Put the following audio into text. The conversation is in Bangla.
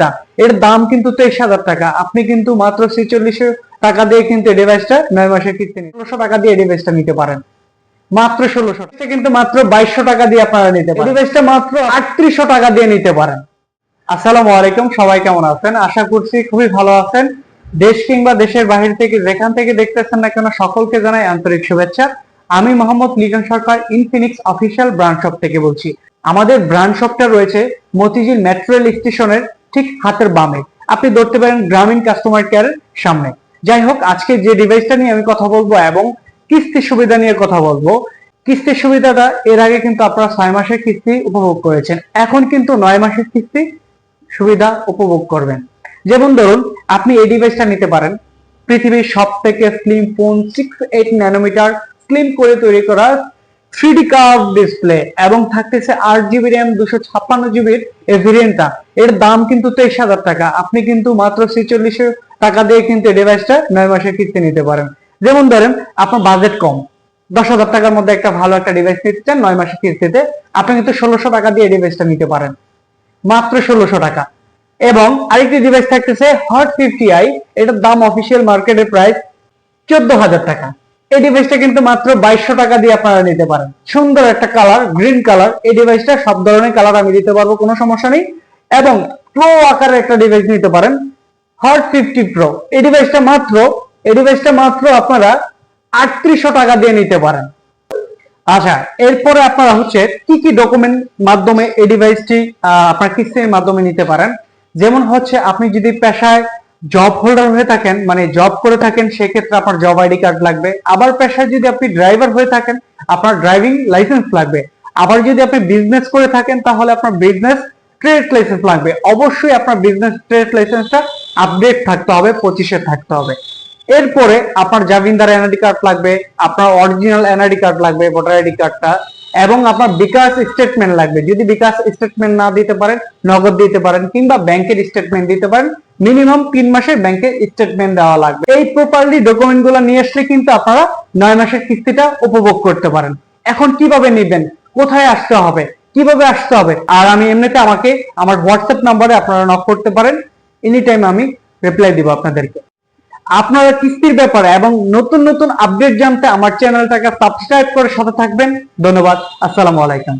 টা, এর দাম কিন্তু তেইশ হাজার টাকা। আপনি কিন্তু মাত্র ছেচল্লিশশো টাকা দিয়ে কিন্তু ডিভাইসটা নয় মাসের কিস্তি ষোলোশো টাকা দিয়ে ডিভাইসটা নিতে পারেন। মাত্র ষোলোশো কিন্তু মাত্র বাইশশো টাকা দিয়ে আপনারা নিতে পারেন। ডিভাইসটা মাত্র আটত্রিশশো টাকা দিয়ে নিতে পারেন। আসসালামু আলাইকুম। সবাই কেমন আছেন? আশা করছি খুবই ভালো আছেন। দেশ কিংবা দেশের বাহির থেকে যেখান থেকে দেখতেছেন না কেন সকলকে জানাই আন্তরিক শুভেচ্ছা। আমি Mohammad Liton Sarkar Infinix official branch shop থেকে বলছি। আমাদের ব্রাঞ্চ শপটা রয়েছে মতিঝিল মেট্রো রেল স্টেশনের ঠিক হাতের বামে। আপনি ধরতে পারেন গ্রামীণ কাস্টমার কেয়ারের সামনে। যাই হোক, আজকে যে ডিভাইসটা নিয়ে আমি কথা বলব এবং কিস্তির সুবিধা নিয়ে কথা বলব, কিস্তির সুবিধাটা এর আগে কিন্তু আপনারা ছয় মাসের কিস্তি উপভোগ করেছেন। এখন কিন্তু নয় মাসের কিস্তি সুবিধা উপভোগ করবেন। যেমন ধরুন, আপনি এই ডিভাইসটা নিতে পারেন। পৃথিবীর সব থেকে slim phone six eight nanometer slim করে তৈরি করা থ্রি ডি কার্ভ ডিসপ্লে এবং থাকতেছে আট জিবি র্যাম দুশো ছাপ্পান্ন জিবির এই ভেরিয়েন্টটা এর দাম কিন্তু তেইশ হাজার টাকা। আপনি কিন্তু মাত্র ছেচল্লিশশো টাকা দিয়ে কিন্তু এই ডিভাইসটা নয় মাসের কিস্তি নিতে পারেন। যেমন ধরেন, আপনার বাজেট কম। দশ হাজার টাকার মধ্যে একটা ভালো একটা ডিভাইস নিতে চান নয় মাসের কিস্তিতে আপনি কিন্তু ষোলোশো টাকা দিয়ে ডিভাইসটা নিতে পারেন। মাত্র ষোলোশো টাকা। এবং আরেকটি ডিভাইস থাকতেছে হট ফিফটি আই এটার দাম অফিসিয়াল মার্কেটে প্রাইস চোদ্দ হাজার টাকা। এই ডিভাইসটা কিন্তু মাত্র বাইশশো টাকা দিয়ে আপনারা নিতে পারেন। সুন্দর একটা কালার গ্রিন কালার এই ডিভাইসটা সব ধরনের কালার আমি দিতে পারব, কোনো সমস্যা নেই। এবং প্রো আকারের একটা ডিভাইস নিতে পারেন হট ফিফটি প্রো এই ডিভাইসটা মাত্র, এই ডিভাইসটা মাত্র আপনারা আটত্রিশশো টাকা দিয়ে নিতে পারেন। আচ্ছা এরপরে আপনারা হচ্ছে কি কি ডকুমেন্ট মাধ্যমে এই ডিভাইসটি আপনার কিস্তির মাধ্যমে নিতে পারেন? যেমন হচ্ছে আপনি যদি পেশায় জব হোল্ডার হয়ে থাকেন মানে জব করে থাকেন, সেক্ষেত্রে আপনার জব আইডি কার্ড লাগবে। আবার পেশায় যদি আপনি ড্রাইভার হয়ে থাকেন, আপনার ড্রাইভিং লাইসেন্স লাগবে। আবার যদি আপনি বিজনেস করে থাকেন, তাহলে আপনার বিজনেস ট্রেড লাইসেন্স লাগবে। অবশ্যই আপনার বিজনেস ট্রেড লাইসেন্সটা আপডেট থাকতে হবে, পঁচিশে থাকতে হবে। এরপরে আপনার জামিনদার এনআইডি কার্ড লাগবে, আপনার অরিজিনাল এনআইডি কার্ড লাগবে ভোটার আইডি কার্ডটা এবং আপনার বিকাশ স্টেটমেন্ট লাগবে। যদি বিকাশ স্টেটমেন্ট না দিতে পারেন, নগদ দিতে পারেন, কিংবা ব্যাংকের স্টেটমেন্ট দিতে পারেন মিনিমাম তিন মাসের ব্যাংকের স্টেটমেন্ট দেওয়া লাগবে। এই প্রপারলি ডকুমেন্টগুলো নিয়ে আসলে কিন্তু আপনারা নয় মাসের কিস্তিটা উপভোগ করতে পারেন। এখন কীভাবে নেবেন? কোথায় আসতে হবে? কীভাবে আসতে হবে? আর আমি এমনিতে আমাকে, আমার হোয়াটসঅ্যাপ নাম্বারে আপনারা নক করতে পারেন। এনি টাইম আমি রিপ্লাই দিব আপনাদেরকে। আপনারা কিস্তির ব্যাপারে এবং নতুন নতুন আপডেট জানতে আমার চ্যানেলটাকে সাবস্ক্রাইব করে সাথে থাকবেন। ধন্যবাদ। আসসালামু আলাইকুম।